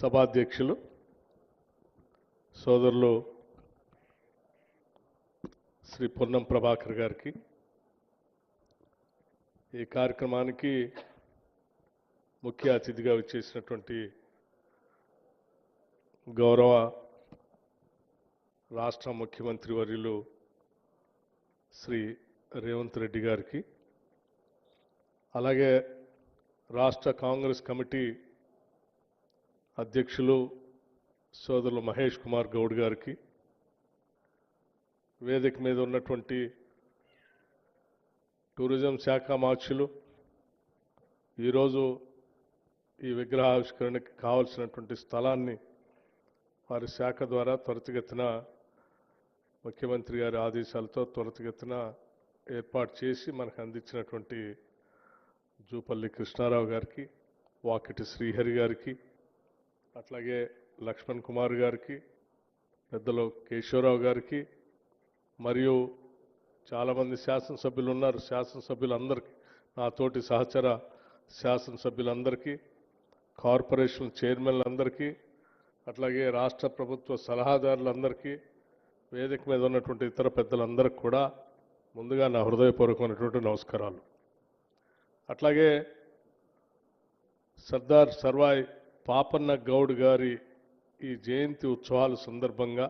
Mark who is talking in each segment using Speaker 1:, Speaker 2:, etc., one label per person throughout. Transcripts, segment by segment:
Speaker 1: సభాధ్యక్షులు సోదరులు శ్రీ పొన్నం ప్రభాకర్ గారికి. ఈ కార్యక్రమానికి ముఖ్య అతిథిగా వచ్చేసినటువంటి గౌరవ రాష్ట్ర ముఖ్యమంత్రి వర్యులు శ్రీ రేవంత్ రెడ్డి గారికి. అలాగే రాష్ట్ర కాంగ్రెస్ కమిటీ అధ్యక్షులు సోదరులు మహేష్ కుమార్ గౌడ్ గారికి వేదిక మీద ఉన్నటువంటి టూరిజం శాఖ మార్చులు ఈరోజు ఈ విగ్రహావిష్కరణకి కావలసినటువంటి స్థలాన్ని వారి శాఖ ద్వారా త్వరితగతిన ముఖ్యమంత్రి గారి ఆదేశాలతో త్వరితగతిన ఏర్పాటు చేసి మనకు అందించినటువంటి జూపల్లి కృష్ణారావు గారికి వాకిటి శ్రీహరి గారికి అట్లాగే లక్ష్మణ్ కుమార్ గారికి పెద్దలు కేశవరావు గారికి మరియు చాలామంది శాసనసభ్యులు ఉన్నారు. శాసనసభ్యులందరికీ నాతోటి సహచర శాసనసభ్యులందరికీ కార్పొరేషన్ చైర్మన్లందరికీ అట్లాగే రాష్ట్ర ప్రభుత్వ సలహాదారులందరికీ వేదిక మీద ఉన్నటువంటి ఇతర పెద్దలందరికీ కూడా ముందుగా నా హృదయపూర్వకమైనటువంటి నమస్కారాలు. అట్లాగే సర్దార్ సర్వాయ్ పాపన్న గౌడ్ గారి ఈ జయంతి ఉత్సవాల సందర్భంగా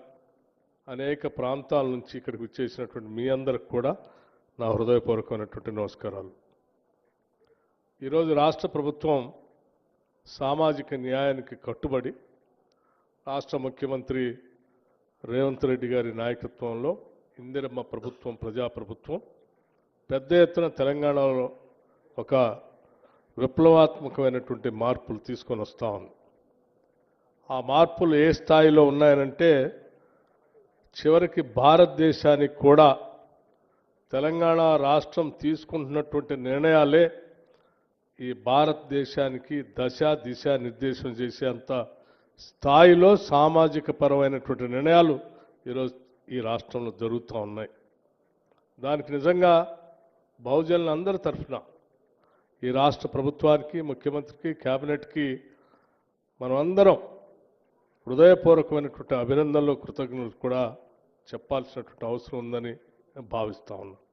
Speaker 1: అనేక ప్రాంతాల నుంచి ఇక్కడికి వచ్చేసినటువంటి మీ అందరికి కూడా నా హృదయపూర్వకమైనటువంటి నమస్కారాలు. ఈరోజు రాష్ట్ర ప్రభుత్వం సామాజిక న్యాయానికి కట్టుబడి రాష్ట్ర ముఖ్యమంత్రి రేవంత్ రెడ్డి గారి నాయకత్వంలో ఇందిరమ్మ ప్రభుత్వం ప్రజాప్రభుత్వం పెద్ద ఎత్తున తెలంగాణలో ఒక విప్లవాత్మకమైనటువంటి మార్పులు తీసుకొని వస్తూ ఉంది. ఆ మార్పులు ఏ స్థాయిలో ఉన్నాయనంటే చివరికి భారతదేశానికి కూడా తెలంగాణ రాష్ట్రం తీసుకుంటున్నటువంటి నిర్ణయాలే ఈ భారతదేశానికి దశ దిశ నిర్దేశం చేసేంత స్థాయిలో సామాజిక పరమైనటువంటి నిర్ణయాలు ఈరోజు ఈ రాష్ట్రంలో జరుగుతూ ఉన్నాయి. దానికి నిజంగా బహుజనులందరి తరఫున ఈ రాష్ట్ర ప్రభుత్వానికి ముఖ్యమంత్రికి కేబినెట్కి మనం అందరం హృదయపూర్వకమైనటువంటి అభినందనలు కృతజ్ఞతలు కూడా చెప్పాల్సినటువంటి అవసరం ఉందని నేను భావిస్తా ఉన్నాను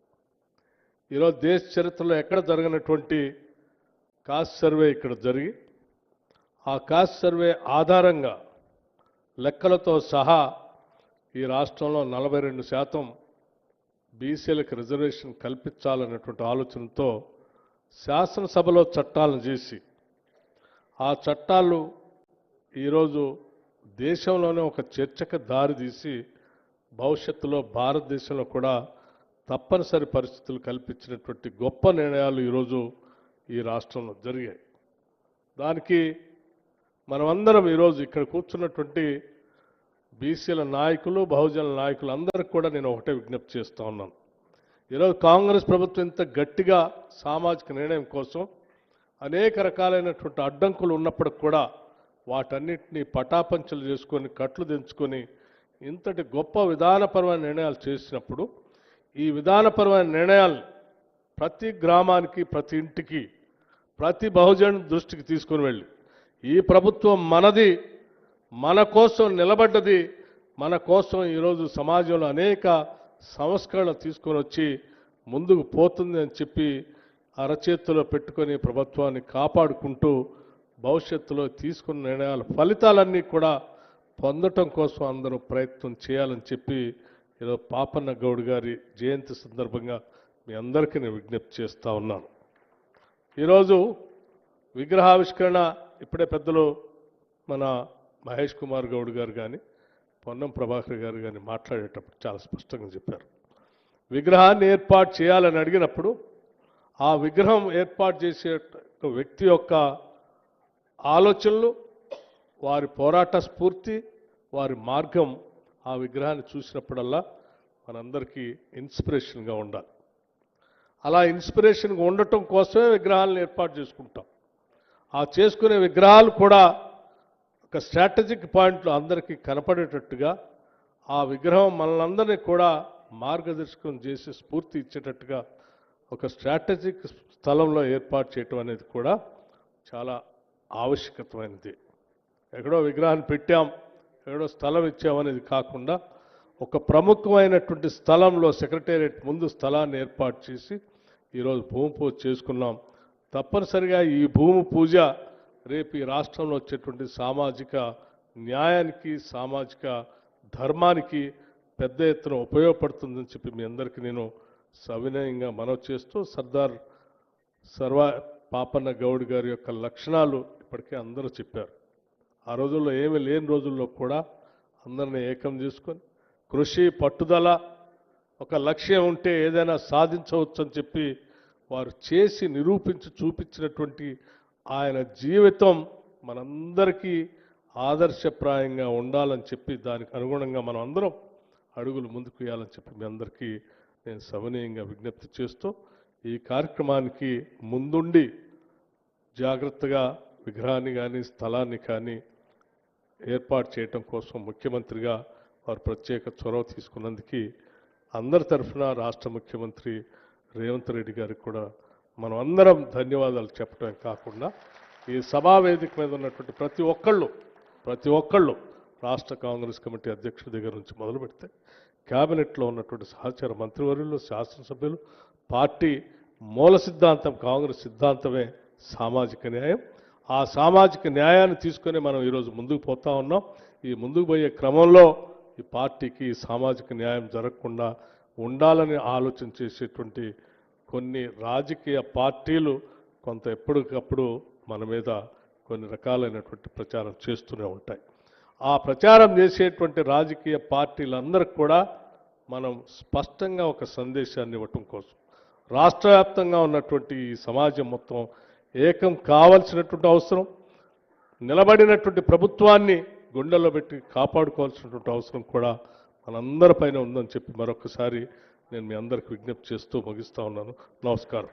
Speaker 1: ఈరోజు దేశ చరిత్రలో ఎక్కడ జరగనటువంటి కాస్ట్ సర్వే ఇక్కడ జరిగి ఆ కాస్ట్ సర్వే ఆధారంగా లెక్కలతో సహా ఈ రాష్ట్రంలో నలభై రెండు శాతం బీసీలకు రిజర్వేషన్ కల్పించాలన్నటువంటి ఆలోచనతో శాసనసభలో చట్టాలను చేసి ఆ చట్టాలు ఈరోజు దేశంలోనే ఒక చర్చకు దారితీసి భవిష్యత్తులో భారతదేశంలో కూడా తప్పనిసరి పరిస్థితులు కల్పించినటువంటి గొప్ప నిర్ణయాలు ఈరోజు ఈ రాష్ట్రంలో జరిగాయి. దానికి మనమందరం ఈరోజు ఇక్కడ కూర్చున్నటువంటి బీసీల నాయకులు బహుజన నాయకులు అందరికి కూడా నేను ఒకటే విజ్ఞప్తి చేస్తూ ఉన్నాను. ఈరోజు కాంగ్రెస్ ప్రభుత్వం ఇంత గట్టిగా సామాజిక నిర్ణయం కోసం అనేక రకాలైనటువంటి అడ్డంకులు ఉన్నప్పటికి కూడా వాటన్నిటినీ పటాపంచలు చేసుకొని కట్లు దించుకొని ఇంతటి గొప్ప విధానపరమైన నిర్ణయాలు చేసినప్పుడు ఈ విధానపరమైన నిర్ణయాలు ప్రతి గ్రామానికి ప్రతి ఇంటికి ప్రతి బహుజన దృష్టికి తీసుకొని వెళ్ళి ఈ ప్రభుత్వం మనది మన కోసం నిలబడ్డది మన కోసం ఈరోజు సమాజంలో అనేక సంస్కరణ తీసుకొని వచ్చి ముందుకు పోతుంది అని చెప్పి అరచేతిలో పెట్టుకొని ప్రభుత్వాన్ని కాపాడుకుంటూ భవిష్యత్తులో తీసుకున్న నిర్ణయాల ఫలితాలన్నీ కూడా పొందటం కోసం అందరూ ప్రయత్నం చేయాలని చెప్పి ఏదో పాపన్న గౌడ్ గారి జయంతి సందర్భంగా మీ అందరికీ నేను విజ్ఞప్తి చేస్తూ ఉన్నాను. ఈరోజు విగ్రహావిష్కరణ ఇప్పుడే పెద్దలు మన మహేష్ కుమార్ గౌడ్ గారు కానీ పొన్నం ప్రభాకర్ గారు కానీ మాట్లాడేటప్పుడు చాలా స్పష్టంగా చెప్పారు. విగ్రహాన్ని ఏర్పాటు చేయాలని అడిగినప్పుడు ఆ విగ్రహం ఏర్పాటు చేసే వ్యక్తి యొక్క ఆలోచనలు వారి పోరాట స్ఫూర్తి వారి మార్గం ఆ విగ్రహాన్ని చూసినప్పుడల్లా మనందరికీ ఇన్స్పిరేషన్గా ఉండాలి. అలా ఇన్స్పిరేషన్గా ఉండటం కోసమే విగ్రహాలను ఏర్పాటు చేసుకుంటాం. ఆ చేసుకునే విగ్రహాలు కూడా ఒక స్ట్రాటజిక్ పాయింట్లో అందరికీ కనపడేటట్టుగా ఆ విగ్రహం మనలందరినీ కూడా మార్గదర్శకం చేసి స్ఫూర్తి ఇచ్చేటట్టుగా ఒక స్ట్రాటజిక్ స్థలంలో ఏర్పాటు చేయటం అనేది కూడా చాలా ఆవశ్యకతమైనది. ఎక్కడో విగ్రహాన్ని పెట్టాం ఎక్కడో స్థలం ఇచ్చామనేది కాకుండా ఒక ప్రముఖమైనటువంటి స్థలంలో సెక్రటేరియట్ ముందు స్థలాన్ని ఏర్పాటు చేసి ఈరోజు భూమి పూజ చేసుకున్నాం. తప్పనిసరిగా ఈ భూమి పూజ రేపు ఈ రాష్ట్రంలో వచ్చేటువంటి సామాజిక న్యాయానికి సామాజిక ధర్మానికి పెద్ద ఎత్తున ఉపయోగపడుతుందని చెప్పి మీ అందరికీ నేను సవినయంగా మనవి చేస్తూ సర్దార్ సర్వ పాపన్న గౌడ్ గారి యొక్క లక్షణాలు ఇప్పటికే అందరూ చెప్పారు. ఆ రోజుల్లో ఏమీ లేని రోజుల్లో కూడా అందరిని ఏకం చేసుకొని కృషి పట్టుదల ఒక లక్ష్యం ఉంటే ఏదైనా సాధించవచ్చు అని చెప్పి వారు చేసి నిరూపించి చూపించినటువంటి ఆయన జీవితం మనందరికీ ఆదర్శప్రాయంగా ఉండాలని చెప్పి దానికి అనుగుణంగా మనం అందరం అడుగులు ముందుకు వేయాలని చెప్పి మీ అందరికీ నేను సవనీయంగా విజ్ఞప్తి చేస్తూ ఈ కార్యక్రమానికి ముందుండి జాగ్రత్తగా విగ్రహాన్ని కానీ స్థలాన్ని కానీ ఏర్పాటు చేయటం కోసం ముఖ్యమంత్రిగా వారు ప్రత్యేక చొరవ తీసుకున్నందుకు అందరి తరఫున రాష్ట్ర ముఖ్యమంత్రి రేవంత్ రెడ్డి గారికి కూడా మనం అందరం ధన్యవాదాలు చెప్పడమే కాకుండా ఈ సభావేదిక మీద ఉన్నటువంటి ప్రతి ఒక్కళ్ళు ప్రతి ఒక్కళ్ళు రాష్ట్ర కాంగ్రెస్ కమిటీ అధ్యక్షుడి దగ్గర నుంచి మొదలు పెడితే క్యాబినెట్లో ఉన్నటువంటి సహచర మంత్రివర్యులు శాసనసభ్యులు పార్టీ మూల సిద్ధాంతం కాంగ్రెస్ సిద్ధాంతమే సామాజిక న్యాయం. ఆ సామాజిక న్యాయాన్ని తీసుకొని మనం ఈరోజు ముందుకు పోతా ఉన్నాం. ఈ ముందుకు పోయే క్రమంలో ఈ పార్టీకి సామాజిక న్యాయం జరగకుండా ఉండాలని ఆలోచన చేసేటువంటి కొన్ని రాజకీయ పార్టీలు కొంత ఎప్పటికప్పుడు మన మీద కొన్ని రకాలైనటువంటి ప్రచారం చేస్తూనే ఉంటాయి. ఆ ప్రచారం చేసేటువంటి రాజకీయ పార్టీలందరికి కూడా మనం స్పష్టంగా ఒక సందేశాన్ని ఇవ్వటం కోసం. రాష్ట్ర వ్యాప్తంగా ఉన్నటువంటి ఈ సమాజం మొత్తం ఏకం కావాల్సినటువంటి అవసరం నిలబడినటువంటి ప్రభుత్వాన్ని గుండెల్లో పెట్టి కాపాడుకోవాల్సినటువంటి అవసరం కూడా మనందరిపైన ఉందని చెప్పి మరొకసారి నేను మీ అందరికి విజ్ఞప్తి చేస్తూ ముగిస్తా ఉన్నాను. నమస్కారం.